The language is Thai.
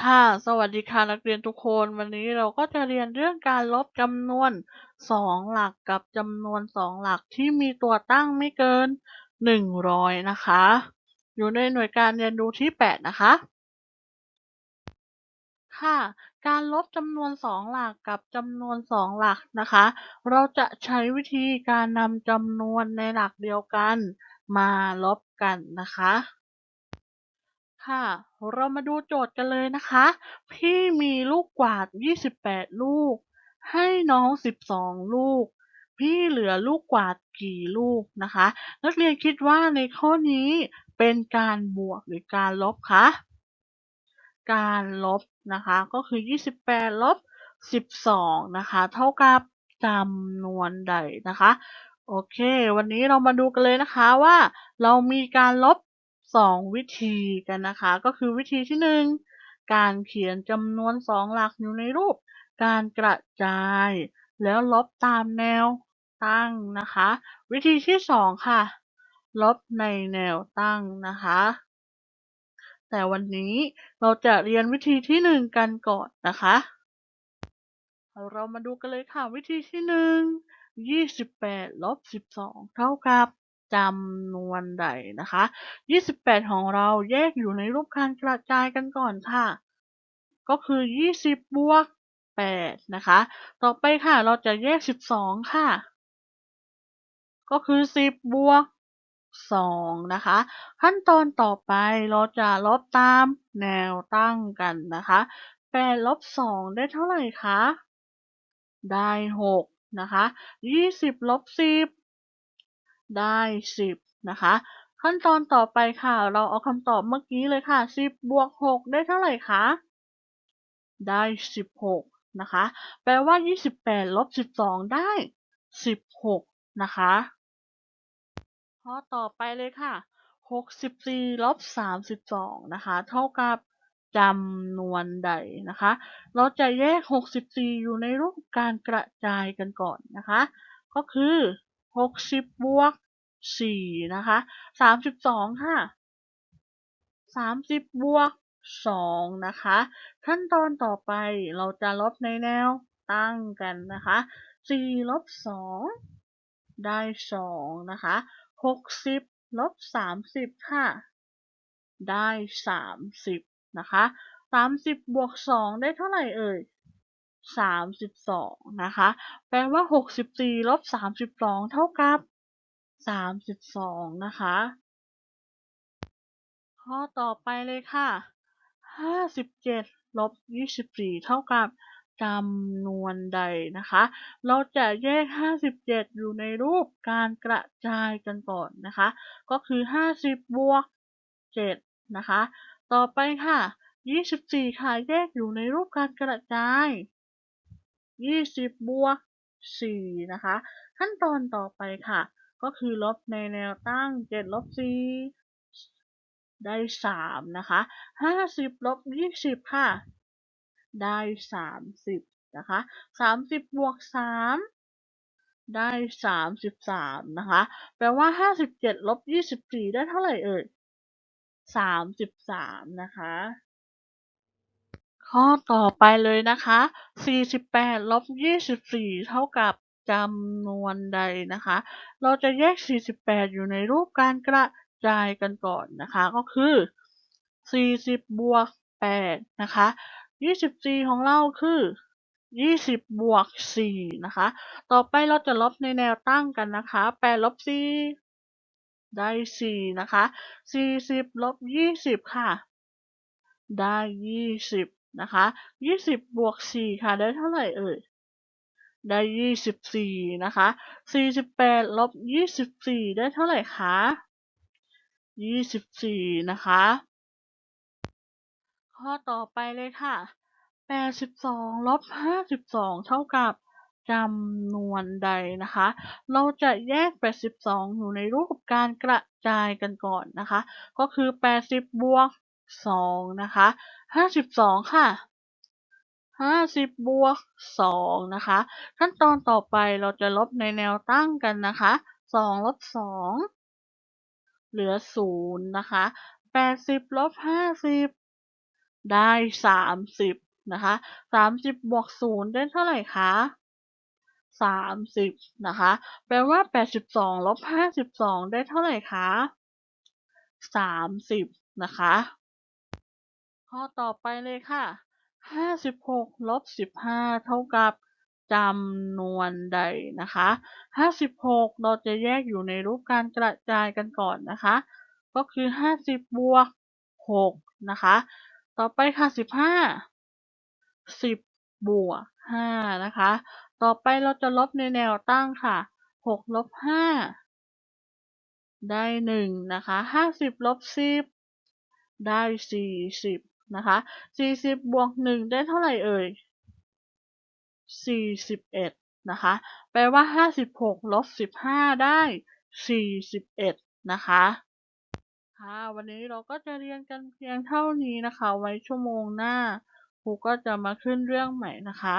ค่ะ สวัสดีค่ะนักเรียนทุกคน วันนี้เราก็จะเรียนเรื่องการลบจำนวน 2 หลักกับจำนวน 2 หลักที่มีตัวตั้งไม่เกิน 100 นะคะ อยู่ในหน่วยการเรียนรู้ที่ 8 นะคะ ค่ะ การลบจำนวน 2 หลักกับจำนวน 2 หลักนะคะ เราจะใช้วิธีการนำจำนวนในหลักเดียวกัน มาลบกันนะคะ ค่ะ เรามาดูโจทย์กันเลยนะคะ พี่มีลูกกวาด 28 ลูก ให้น้อง 12 ลูก พี่เหลือลูกกวาดกี่ลูกนะคะ นักเรียนคิดว่าในข้อนี้เป็นการบวกหรือการลบคะ การลบนะคะ ก็คือ 28 ลบ 12 นะคะ เท่ากับจำนวนใดนะคะ โอเค วันนี้เรามาดูกันเลยนะคะว่าเรามีการลบ 2 วิธีกันนะคะ ก็คือวิธีที่ 1 การเขียนจำนวน 2 หลักอยู่ในรูป การกระจาย แล้วลบตามแนวตั้งนะคะ วิธีที่ 2 ค่ะ ลบในแนวตั้งนะคะแต่วันนี้เราจะเรียนวิธีที่1กันก่อนนะคะ เรามาดูกันเลยค่ะวิธีที่1 28ลบ12เท่ากับ จำนวนใดนะคะ 28 ของเราแยกอยู่ในรูปการกระจายกันก่อนค่ะ ก็คือ 20 บวก 8 นะคะ ต่อไปค่ะ เราจะแยก 12 ค่ะ ก็คือ 10 บวก 2 นะคะ ขั้นตอนต่อไปเราจะลบตามแนวตั้งกันนะคะ 8 ลบ 2 ได้เท่าไหร่คะ ได้ 6 นะคะ 20 ลบ 10 ได้10นะคะ ขั้นตอนต่อไปค่ะ เราเอาคำตอบเมื่อกี้เลยค่ะ10บวก6ได้เท่าไหร่คะได้16นะคะ แปลว่า28ลบ12ได้16นะคะข้อต่อไปเลยค่ะ64ลบ32นะคะ เท่ากับจำนวนใดนะคะ เราจะแยก 64 อยู่ในรูปการกระจายกันก่อนนะคะ ก็คือ 60บวก4นะคะ32ค่ะ30บวก2นะคะ ขั้นตอนต่อไปเราจะลบในแนวตั้งกันนะคะ4ลบ2ได้2นะคะ60ลบ30ค่ะ ได้30นะคะ30บวก2ได้เท่าไหร่เอ่ย 32 นะคะ แปลว่า 64ลบ32 เท่ากับ 32 นะคะ ข้อต่อไปเลยค่ะ 57ลบ24 เท่ากับจำนวนใดนะคะ เราจะแยก 57 อยู่ในรูปการกระจายกันก่อนนะคะ ก็คือ 50 บวก 7 นะคะ ต่อไปค่ะ 24 ค่ะ แยกอยู่ในรูปการกระจาย 20บวก4นะคะ ขั้นตอนต่อไปค่ะ ก็คือลบในแนวตั้ง7ลบ4ได้3นะคะ50ลบ20ค่ะ ได้30นะคะ30บวก3ได้33นะคะ แปลว่า57ลบ24ได้เท่าไหร่เอ่ย33นะคะ ข้อต่อไปเลยนะคะ 48 ลบ 24 เท่ากับจำนวนใดนะคะ เราจะแยก 48 อยู่ในรูปการกระจายกันก่อนนะคะ ก็คือ 40 บวก 8 นะคะ 24 ของเราคือ 20 บวก 4 นะคะ ต่อไปเราจะลบในแนวตั้งกันนะคะ 8 ลบ 4 ได้ 4 นะคะ 40 ลบ 20 ค่ะ ได้ 20 นะคะ20บบวก4ค่ะ ได้เท่าไหร่เอ่ย ได้24นะคะ48ลบ24ได้เท่าไหร่คะ24นะคะ ข้อต่อไปเลยค่ะ82ลบ52เท่ากับจำนวนใดนะคะ เราจะแยก 82 อยู่ในรูปการกระจายกันก่อนนะคะ ก็คือ 80 บวก 2นะคะ52ค่ะ50บบวก2นะคะ ขั้นตอนต่อไปเราจะลบในแนวตั้งกันนะคะ2ลบ2เหลือ0นย์นะคะ80ลบ50ได้สามสิบนะคะสามสิบบวกศูนย์ได้เท่าไหร่คะสามสิบนะคะแปลว่าแปดสิบสองลบห้าสิบสองได้เท่าไหร่คะสามสิบนะคะ ข้อต่อไปเลยค่ะห้าสิบหกลบสิบห้าเท่ากับจำนวนใดนะคะห้าสิบหกเราจะแยกอยู่ในรูปการกระจายกันก่อนนะคะ ก็คือห้าสิบบวกหกนะคะ ต่อไปค่ะสิบห้าสิบบวกห้านะคะ ต่อไปเราจะลบในแนวตั้งค่ะหกลบห้าได้หนึ่งนะคะห้าสิบลบสิบได้สี่สิบ นะคะสี่สิบบวกหนึ่งได้เท่าไหร่เอ่ยสี่สิบเอ็ดนะคะ แปลว่าห้าสิบหกลบสิบห้าได้สี่สิบเอ็ดนะคะค่ะวันนี้เราก็จะเรียนกันเพียงเท่านี้นะคะ ไว้ชั่วโมงหน้าครูก็จะมาขึ้นเรื่องใหม่นะคะ